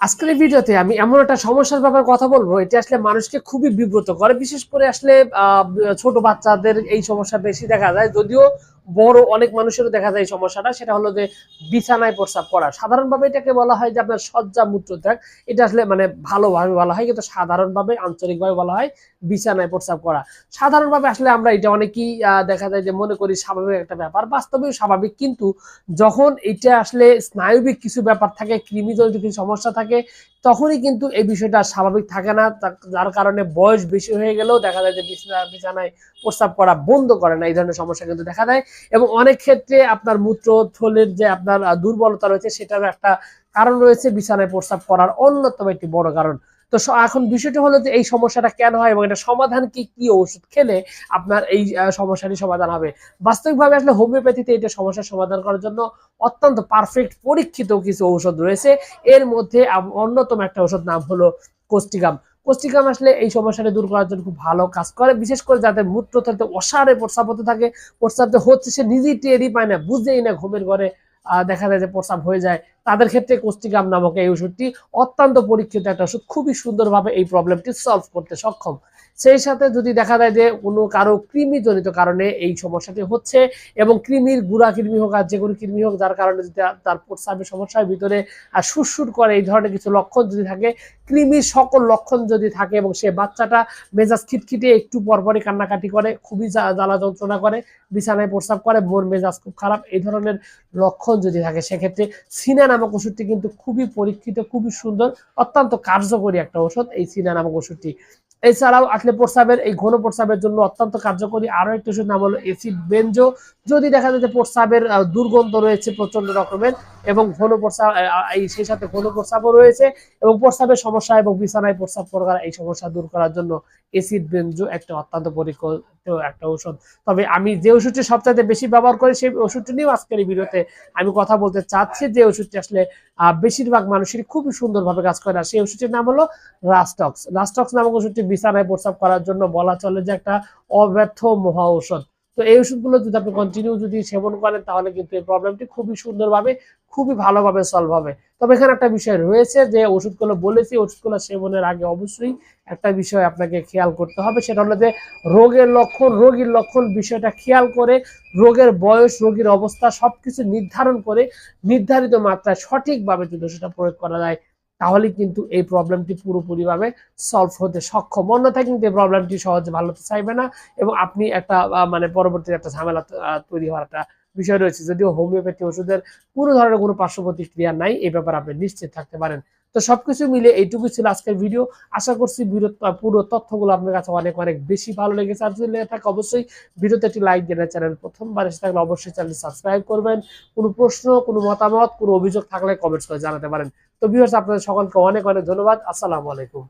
আজকের ভিডিওতে আমি এমন একটা সমস্যার ব্যাপারে কথা বলব, এটা আসলে মানুষকে খুবই বিব্রত করে বিশেষ করে আসলে ছোট বাচ্চাদের এই সমস্যা বেশি দেখা যায়। যদিও বড় অনেক মানুষেরও দেখা যায় সমস্যাটা, সেটা হলো যে বিছানায় প্রস্রাব করা। সাধারণভাবে এটাকে বলা হয় যে আপনার সজ্জা মূত্রত্যাগ। এটা আসলে মানে ভালোভাবে বলা হয়, কিন্তু সাধারণভাবে, আঞ্চলিকভাবে বলা হয় বিছানায় প্রস্রাব করা। সাধারণভাবে আসলে আমরা এটা অনেকেই দেখা যায় যে মনে করি স্বাভাবিক একটা ব্যাপার, বাস্তবেও স্বাভাবিক। কিন্তু যখন এটা আসলে স্নায়বিক কিছু ব্যাপার থাকে, কৃমিজনিত কিছু সমস্যা থাকে তখনই কিন্তু এই বিষয়টা স্বাভাবিক থাকে না। যার কারণে বয়স বেশি হয়ে গেলেও দেখা যায় যে বিছানা বিছানায় প্রস্রাব করা বন্ধ করে না। এই ধরনের সমস্যা কিন্তু দেখা দেয়। এবং অনেক ক্ষেত্রে আপনার মূত্র থলের যে আপনার দুর্বলতা রয়েছে, সেটারও একটা কারণ রয়েছে বিছানায় প্রস্রাব করার অন্যতম একটি বড় কারণ। তো এখন বিষয়টি হলো যে এই সমস্যাটা কেন হয় এবং এটা সমাধান কি কি ওষুধ খেলে আপনার এই সমস্যাটি সমাধান হবে? বাস্তবিকভাবে আসলে হোমিওপ্যাথিতে এটা সমস্যার সমাধান করার জন্য অত্যন্ত পারফেক্ট পরীক্ষিত কিছু ঔষধ রয়েছে। এর মধ্যে অন্যতম একটা ওষুধ নাম হলো কোস্টিকাম কোস্টিকাম আসলে এই সমস্যাটা দূর করার জন্য খুব ভালো কাজ করে, বিশেষ করে যাদের মূত্রথলিতে অসারে প্রস্রাব হতে থাকে। প্রস্রাব হচ্ছে, সে নিজেই টেরই পায় না বুঝতেই না ঘুমের ঘরে দেখা যায় যে প্রস্রাব হয়ে যায়। তাদের ক্ষেত্রে কোস্টিকাম নামক এই ওষুধটি অত্যন্ত পরীক্ষিত একটা ওষুধ। খুবই সুন্দরভাবে এই প্রবলেমটি সলভ করতে সক্ষম। সেই সাথে যদি দেখা যায় যে কোনো কারও কৃমিজনিত কারণে এই সমস্যাটি হচ্ছে এবং কৃমির গুড়া কৃমি হোক আর যে কোনো কৃমি হোক, যার কারণে যদি তার- প্রস্রাবের সমস্যার ভিতরে সুরসুর করে এই ধরনের কিছু লক্ষণ যদি থাকে, কৃমির সকল লক্ষণ যদি থাকে এবং সে বাচ্চাটা মেজাজ খিটখিটে একটু পরপরই কান্নাকাটি করে, খুবই জ্বালা যন্ত্রণা করে, বিছানায় প্রস্রাব করে, মন মেজাজ খুব খারাপ, এই ধরনের লক্ষণ যদি থাকে, সেক্ষেত্রে সিনা নামক ওষুধটি কিন্তু খুবই পরীক্ষিত, খুবই সুন্দর, অত্যন্ত কার্যকরী একটা ওষুধ এই সিনা নামক ওষুধটি। এছাড়াও আসলে প্রস্রাবের এই ঘন প্রস্রাবের জন্য অত্যন্ত কার্যকরী আরও একটি ওষুধ নাম হলো এসিড বেঞ্জো। যদি দেখা যায় যে প্রস্রাবের দুর্গন্ধ রয়েছে প্রচণ্ড রকমের এবং ঘন প্রস্রাব এই সেই সাথে ঘন প্রস্রাবও রয়েছে এবং প্রস্রাবের সমস্যা এবং বিছানায় প্রস্রাব করার এই সমস্যা দূর করার জন্য এসিড বেঞ্জো একটা অত্যন্ত পরীক্ষিত একটা ওষুধ তবে আমি যে ওষুধটি সবচাইতে বেশি ব্যবহার করি, সেই ওষুধটি নিয়েও আজকের এই ভিডিওতে আমি কথা বলতে চাচ্ছি যে ওষুধটি আসলে বেশিরভাগ মানুষেরই খুবই সুন্দরভাবে কাজ করে আর সেই ওষুধটির নাম হলো রাস্টক্স রাস্টক্স নামক ওষুধটি বিছানায় প্রস্রাব করার জন্য বলা চলে যে একটা অব্যর্থ মহা ঔষধ। তো এই ওষুধগুলো যদি আপনি কন্টিনিউ যদি সেবন করেন, তাহলে কিন্তু এই প্রবলেমটি খুবই সুন্দরভাবে, খুবই ভালোভাবে সলভ হবে। তবে এখানে একটা বিষয় রয়েছে যে ওষুধগুলো বলেছি, ওষুধগুলো সেবনের আগে অবশ্যই একটা বিষয় আপনাকে খেয়াল করতে হবে, সেটা হলো যে রোগের লক্ষণ, রোগীর লক্ষণ বিষয়টা খেয়াল করে, রোগের বয়স, রোগীর অবস্থা সবকিছু নির্ধারণ করে, নির্ধারিত মাত্রায় সঠিকভাবে যদি ওষুধটা প্রয়োগ করা যায় তাহলে কিন্তু এই প্রবলেমটি পুরোপুরিভাবে সলভ হতে সক্ষম। অন্যথায় কিন্তু এই প্রবলেমটি সহজে ভালো হতে চাইবে না এবং আপনি একটা মানে পরবর্তী একটা ঝামেলা তৈরি হওয়ার একটা বিষয় রয়েছে। যদিও হোমিওপ্যাথি ওষুধের কোনো ধরনের কোনো পার্শ্ব প্রতিক্রিয়া নাই, এই ব্যাপারে আপনি নিশ্চিত থাকতে পারেন। তো সবকিছু মিলে এইটুকু ছিল আজকের ভিডিও আশা করছি পুরো তথ্যগুলো আপনার কাছে অনেক অনেক বেশি ভালো লেগেছে। আর যদি লেগে থাকে, অবশ্যই ভিডিওতে একটি লাইক দেন চ্যানেল প্রথমবার এসে থাকলে অবশ্যই চ্যানেল সাবস্ক্রাইব করবেন। কোনো প্রশ্ন, কোনো মতামত, কোনো অভিযোগ থাকলে কমেন্টস করে জানাতে পারেন। তো ভিউয়ার্স আপনাদের সকলকে অনেক অনেক ধন্যবাদ। আসসালামু আলাইকুম।